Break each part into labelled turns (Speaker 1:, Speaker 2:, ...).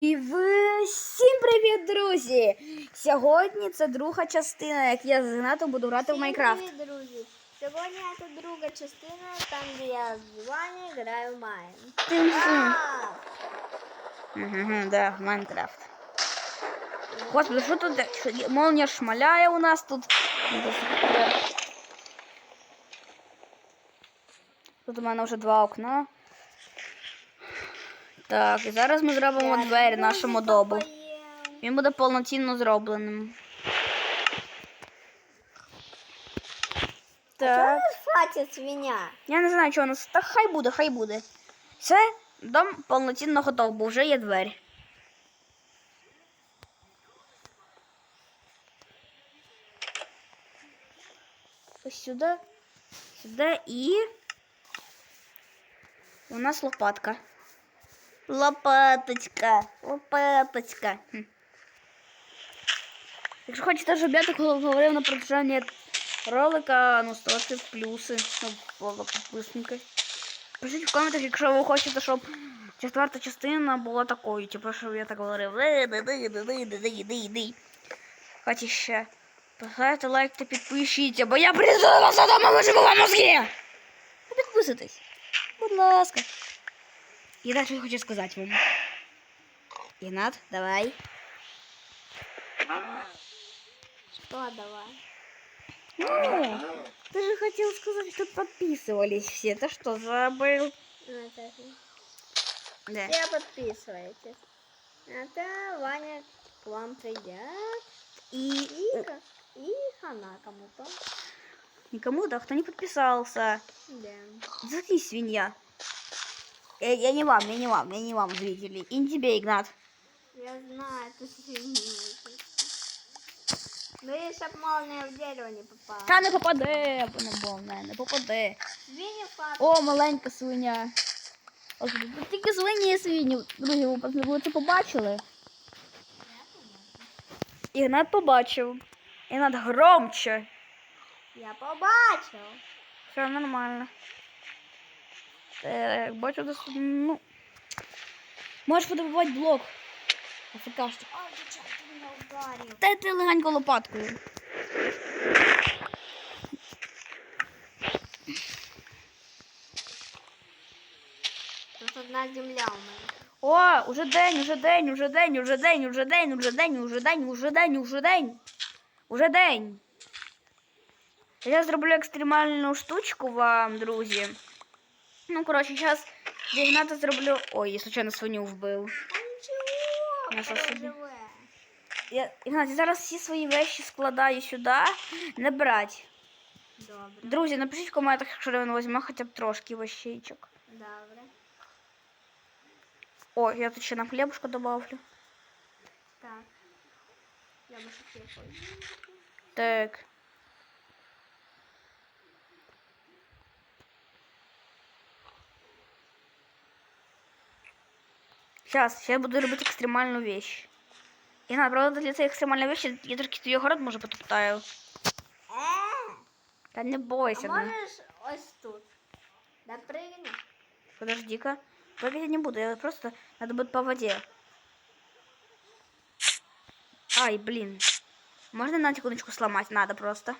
Speaker 1: І всім привіт, друзі! Сьогодні це друга частина, як я з буду грати в Майнкрафт.
Speaker 2: Привіт, друзі! Сьогодні це друга частина, там де я з Ваней граю в Майн.
Speaker 1: Тим-тим.
Speaker 2: А,
Speaker 1: Угу, да, в Майнкрафт. Господи, що тут? Молнія шмаляє у нас тут. Тут у мене вже два окна. Так, і зараз ми зробимо двері нашому добу. Він буде повноцінно зробленим. Так.
Speaker 2: нас в свиня?
Speaker 1: Я не знаю, чого у нас. Та хай буде, хай буде. Все, дом повноцінно готов, бо вже є двері. Ось сюди, сюди і. У нас лопатка. Лопаточка, лопаточка. Якщо хочете, щоб я так говорив на протяжении ролика, ну ставте плюси. Ну, підписники. Пишіть в коментах, якщо ви хочете, щоб четверта частина була такою, типу, щоб я так говорив. Хоч ще. Поставте лайк та підпишіться, бо я призову вас додому виживу вам мозги! Підписуйтесь. Будь ласка. Єнат щось хоче сказать вам. Єнат, давай.
Speaker 2: Что давай?
Speaker 1: Ну, ты же хотел сказать, что подписывались все. Это что, забыл? Да.
Speaker 2: Все подписывайтесь. Это Ваня к вам придет.
Speaker 1: И,
Speaker 2: и, и хана кому-то.
Speaker 1: Никому, да, кто не подписался.
Speaker 2: Да.
Speaker 1: Заткнись, свинья. Я, я не вам, я не вам, я не вам, зрители. И не тебе, Игнат.
Speaker 2: Я знаю, ты. Ну и чтоб молния в дерево не попала.
Speaker 1: Та не попаде, не повне, не попаде.
Speaker 2: Свинья в
Speaker 1: О, маленька свиня. Ось тільки свині і свині. Друзі, ви ви це побачили? Ігнат побачив. Ігнат громче.
Speaker 2: Я побачив.
Speaker 1: Все нормально. Так, бачу десь, ну. Можеш подобувати блок. АФКшник.
Speaker 2: Ой, дівчат, ти мене ударив.
Speaker 1: Та ти легенько лопаткою.
Speaker 2: Тут одна земля у мене.
Speaker 1: О, уже день, уже день, уже день, уже день, уже день, уже день, уже день, уже день, уже день. Уже день. Я зроблю екстремальну штучку вам, друзі. Ну, коротше, зараз для Ігната зроблю. Ой, я случайно свиню вбив.
Speaker 2: А нічого,
Speaker 1: Я Ігнат, я зараз всі свої вещі складаю сюди, не брать.
Speaker 2: Добре,
Speaker 1: Друзі, напишіть в коментах, якщо він візьме хоча б трошки вещичок.
Speaker 2: добре.
Speaker 1: О, я тут ще на хлібушку добавлю.
Speaker 2: Так. Я кефаю.
Speaker 1: Так. Сейчас, сейчас буду робити екстремальну вещь. І на правда для цієї екстремальної вещі я трошки твій огород може потоптаю.
Speaker 2: Е,
Speaker 1: Та не
Speaker 2: а
Speaker 1: бойся. ну.
Speaker 2: можеш ось тут? Да пригни.
Speaker 1: Подожди-ка. Прыгать я не буду, я просто... Надо будет по воде. Ай, блин. Можно на секундочку сломать? Надо просто.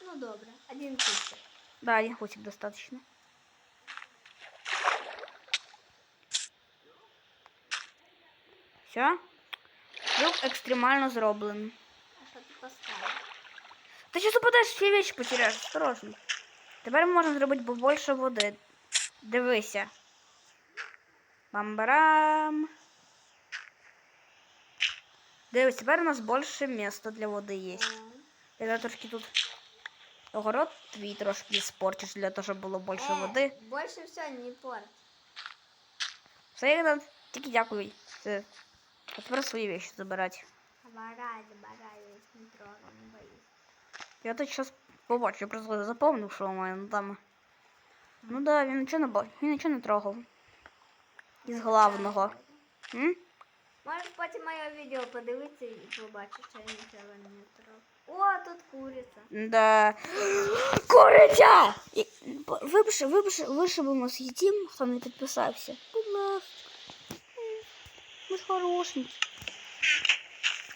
Speaker 2: Ну добре, один кусок.
Speaker 1: Да, один хвостик достаточно. Все? Люк екстремально зроблений.
Speaker 2: А що ти поставив?
Speaker 1: Ти зараз упадеш, всі вещи потеряєш, осторожно. Тепер ми можемо зробити побольше води. Дивися. Бам-барам. Дивись, тепер у нас більше місця для води є. Я трошки тут огород твій трошки спортиш для того, щоб було більше
Speaker 2: е,
Speaker 1: води.
Speaker 2: Больше все не порт.
Speaker 1: Все, Ігнат, тільки дякую. Все. А тепер свої вещи забирати.
Speaker 2: Забирай, забирай, не трогаю, не боюсь.
Speaker 1: Я тут зараз побачу, просто запомнив, що у мене там. Ну да, він нічого не ба- він нічого не трогав. Із главного. М?
Speaker 2: Можеш потім моє відео подивитися і побачиш, що я нічого не трогаю. О, тут куриця.
Speaker 1: Да. Куриця! І- Випиши, випиши, вишибемо з хто не підписався. Будь ласка. М, Ми ж хорошенький.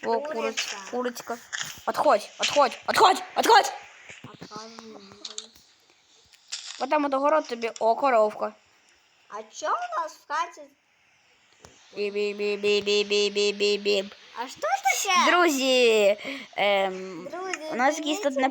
Speaker 1: О, куриц,
Speaker 2: Курица.
Speaker 1: курочка. Отходь, отходь, отходь, отходь!
Speaker 2: Отказываю.
Speaker 1: Вот там от огород тобі. О, коровка.
Speaker 2: А чё у нас в хате?
Speaker 1: Бі-бі-бі-бі-бі-бі-бі-бі.
Speaker 2: А что такое?
Speaker 1: Друзі, ем,
Speaker 2: Друзі,
Speaker 1: у нас якийсь тут
Speaker 2: дивіться,
Speaker 1: не